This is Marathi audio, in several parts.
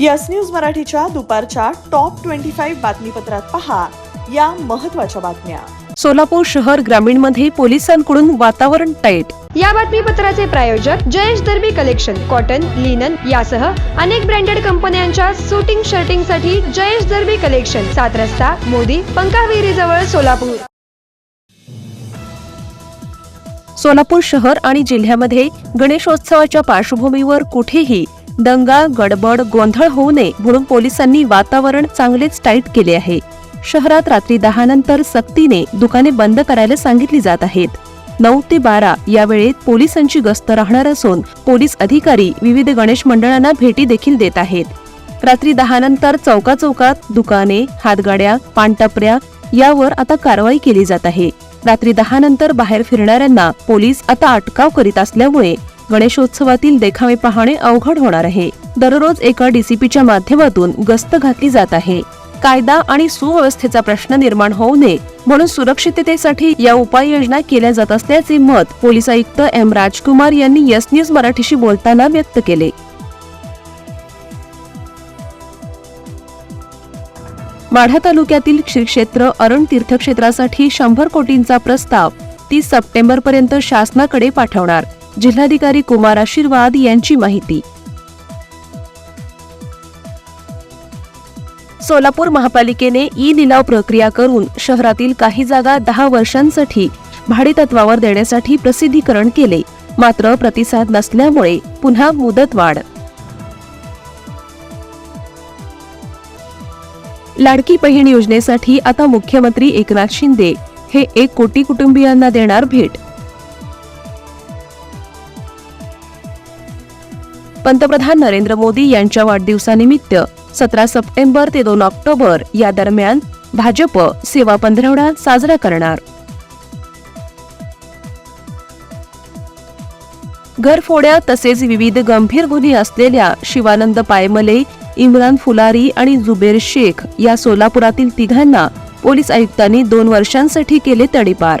यस न्यूज मराठीच्या दुपारच्या टॉप ट्वेंटी फाईव्ह बातमीपत्रात पहा या महत्त्वाच्या बातम्या. सोलापूर शहर ग्रामीणमध्ये पोलिसांकडून वातावरण टाईट. या बातमीपत्राचे प्रायोजक Jayesh Darbi collection cotton linen यासह अनेक ब्रँडेड कंपन्यांच्या सुटिंग शर्टिंगसाठी जयेश दर्बी कलेक्शन सात रस्ता मोदी पंकाविहिरी जवळ सोलापूर. सोलापूर शहर आणि जिल्ह्यामध्ये गणेशोत्सवाच्या पार्श्वभूमीवर कुठेही दंगा गडबड गोंधळ होऊ नये म्हणून पोलिसांनी वातावरण चांगलेच टाईट केले आहे. शहरात रात्री दहा नंतर सक्तीने दुकाने बंद करायला सांगितली जात आहेत. नऊ ते बारा या वेळेत पोलिसांची गस्त राहणार असून पोलीस अधिकारी विविध गणेश मंडळांना भेटी देखील देत आहेत. रात्री दहा नंतर चौका चौकात दुकाने हातगाड्या पानटपऱ्या यावर आता कारवाई केली जात आहे. रात्री दहा नंतर बाहेर फिरणाऱ्यांना पोलीस आता अटकाव करीत असल्यामुळे गणेशोत्सवातील देखावे पाहणे अवघड होणार आहे. दररोज एका डीसीपीच्या माध्यमातून गस्त घातली जात आहे. कायदा आणि सुव्यवस्थेचा प्रश्न निर्माण होऊ नये म्हणून सुरक्षिततेसाठी या उपाययोजना केल्या जात असल्याचे मत पोलीस आयुक्त एम राजकुमार यांनी यस न्यूज मराठीशी बोलताना व्यक्त केले. माढा तालुक्यातील श्री क्षेत्र अरण तीर्थक्षेत्रासाठी शंभर कोटींचा प्रस्ताव तीस सप्टेंबर पर्यंत शासनाकडे पाठवणार. जिल्हाधिकारी कुमार आशीर्वाद यांची माहिती. सोलापूर महापालिकेने ई लिलाव प्रक्रिया करून शहरातील काही जागा दहा वर्षांसाठी भाडेतत्वावर देण्यासाठी प्रसिद्धीकरण केले. मात्र प्रतिसाद नसल्यामुळे पुन्हा मुदतवाढ. लाडकी बहीण योजनेसाठी आता मुख्यमंत्री एकनाथ शिंदे हे एक कोटी कुटुंबियांना देणार भेट. पंतप्रधान नरेंद्र मोदी यांच्या वाढदिवसानिमित्त सतरा सप्टेंबर ते दोन ऑक्टोबर या दरम्यान भाजप सेवा पंधरवडा साजरा करणार. घरफोड्या तसेच विविध गंभीर गुन्हे असलेल्या शिवानंद पायमले इम्रान फुलारी आणि जुबेर शेख या सोलापुरातील तिघांना पोलीस आयुक्तांनी दोन वर्षांसाठी केले तडीपार.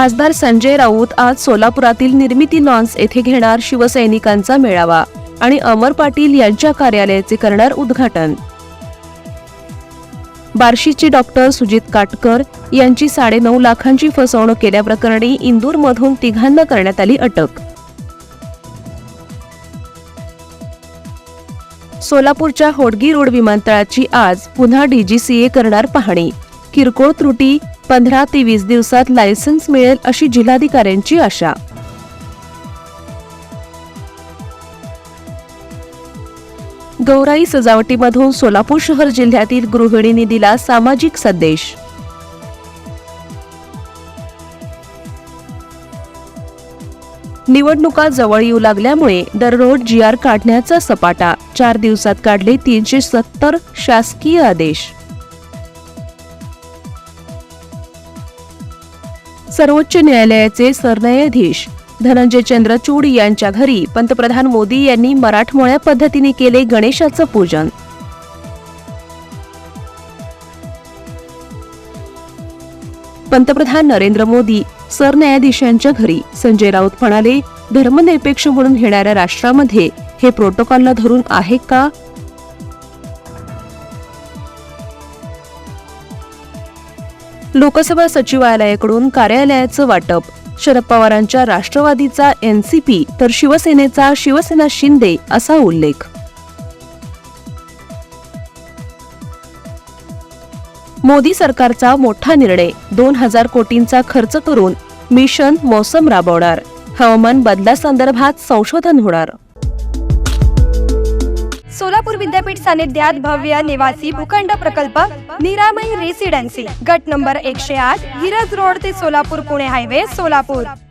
खासदार संजय राऊत आज सोलापुरातील निर्मिती लॉन्स येथे घेणार शिवसैनिकांचा मेळावा आणि अमर पाटील यांच्या कार्यालयाचे करणार उद्घाटन. बार्शीचे डॉक्टर सुजित काटकर यांची साडेनऊ लाखांची फसवणूक केल्याप्रकरणी इंदूरमधून तिघांना करण्यात आली अटक. सोलापूरच्या होडगी रोड विमानतळाची आज पुन्हा डीजीसीए करणार पाहणी. किरकोळ त्रुटी पंधरा ते वीस दिवसात लायसन्स मिळेल अशी जिल्हाधिकाऱ्यांची आशा. गौराई सजावटीमधून सोलापूर शहर जिल्ह्यातील गृहिणींनी दिला सामाजिक संदेश. निवडणुका जवळ येऊ लागल्यामुळे दररोज जी आर काढण्याचा सपाटा चार दिवसात काढले तीनशे सत्तर शासकीय आदेश. सर्वोच्च न्यायालयाचे सरन्यायाधीश. धनंजय चंद्रचूड यांच्या घरी पंतप्रधान मोदी यांनी मराठमोळ्या पद्धतीने केले गणेशाचं पूजन. पंतप्रधान नरेंद्र मोदी सरन्यायाधीशांच्या घरी. संजय राऊत म्हणाले धर्मनिरपेक्ष म्हणून घेणाऱ्या राष्ट्रामध्ये हे प्रोटोकॉलला धरून आहे का? लोकसभा सचिवालयाकडून कार्यालयाचं वाटप. शरद पवारांच्या राष्ट्रवादीचा एनसीपी तर शिवसेनेचा शिवसेना शिंदे असा उल्लेख. मोदी सरकारचा मोठा निर्णय. दोन हजार कोटींचा खर्च करून मिशन मौसम राबवणार. हवामान बदलासंदर्भात संशोधन होणार. सोलापूर विद्यापीठ सानिध्यात भव्य निवासी भूखंड प्रकल्प निरामय रेसिडेन्सी गट नंबर एकशे आठ हिरज रोड ते सोलापूर पुणे हायवे सोलापूर.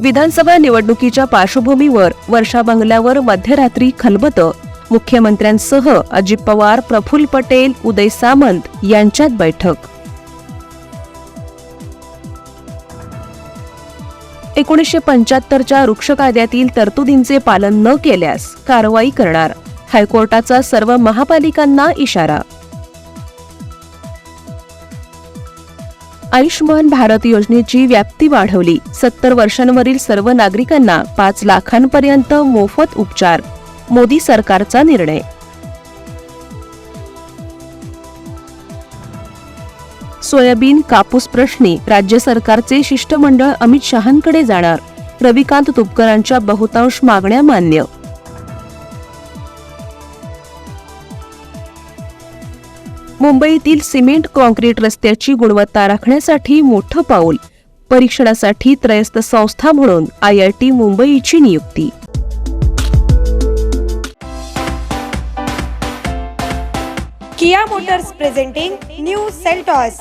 विधानसभा निवडणुकीच्या पार्श्वभूमीवर वर्षा बंगल्यावर मध्यरात्री खलबत. मुख्यमंत्र्यांसह अजित पवार प्रफुल्ल पटेल उदय सामंत यांच्यात बैठक. एकोणीसशे पंच्याहत्तरच्या वृक्ष कायद्यातील तरतुदींचे पालन न केल्यास कारवाई करणार. हायकोर्टाचा सर्व महापालिकांना इशारा आयुष्यमान भारत योजनेची व्याप्ती वाढवली. सत्तर वर्षांवरील सर्व नागरिकांना पाच लाखांपर्यंत मोफत उपचार. मोदी सरकारचा निर्णय. सोयाबीन कापूस प्रश्नी राज्य सरकारचे शिष्टमंडळ अमित शहांकडे जाणार. रविकांत तुपकरांच्या बहुतांश मागण्या मान्य. मुंबईतील सिमेंट काँक्रीट रस्त्याची गुणवत्ता राखण्यासाठी मोठं पाऊल. परीक्षणासाठी त्रयस्थ संस्था म्हणून आय आय टी मुंबईची नियुक्ती. Kia motors presenting new Seltos.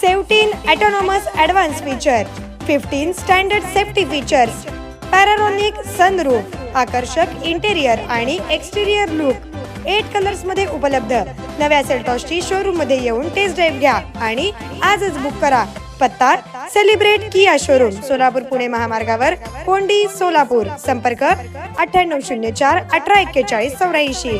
Seventeen autonomous advance feature fifteen standard safety features panoramic sunroof आकर्षक इंटेरियर आणि एक्सटेरियर लुक एट कलर्समध्ये उपलब्ध. नव्या सेल्टॉसची शोरूममध्ये येऊन टेस्ट ड्राईव्ह घ्या आणि आजच बुक करा. पत्ता celebrate Kia showroom Solapur Pune महामार्गावर कोंडी सोलापूर. संपर्क अठ्ठ्याण्णव शून्य चार अठरा एक्केचाळीस चौऱ्याऐंशी.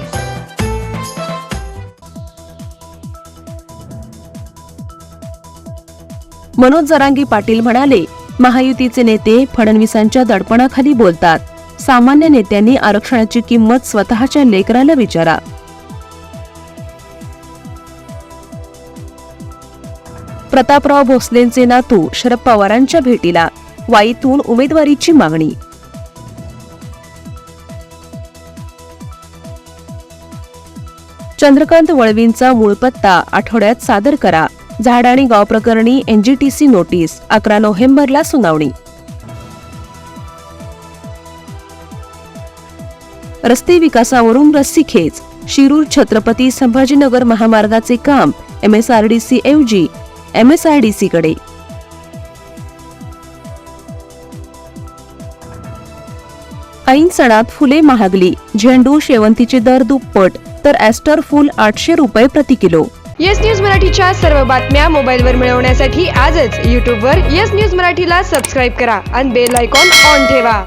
मनोज जरांगी पाटील म्हणाले महायुतीचे नेते फडणवीसांच्या दडपणाखाली बोलतात. सामान्य नेत्यांनी आरक्षणाची किंमत स्वतःच्या लेकराला विचारा. प्रतापराव भोसलेंचे नातू शरद पवारांच्या भेटीला. वाईतून उमेदवारीची मागणी. चंद्रकांत वळवींचा मूळ पत्ता आठवड्यात सादर करा. झाड आणि गाव प्रकरणी एनजीटीसी नोटीस अकरा नोव्हेंबरला सुनावणी. रस्ते विकासावरून रस्सीखेच. शिरूर छत्रपती संभाजीनगर महामार्गाचे काम एमएसआरडीसी ऐवजी एमएसआरडीसी कडे. ऐन सणात फुले महागली झेंडू शेवंतीचे दर दुप्पट तर ॲस्टर फुल आठशे रुपये प्रति किलो. येस न्यूज मराठीच्या सर्व बातम्या मोबाईलवर मिळवण्यासाठी आजच यूट्यूबवर येस न्यूज मराठीला सबस्क्राईब करा आणि बेल आयकॉन ऑन ठेवा.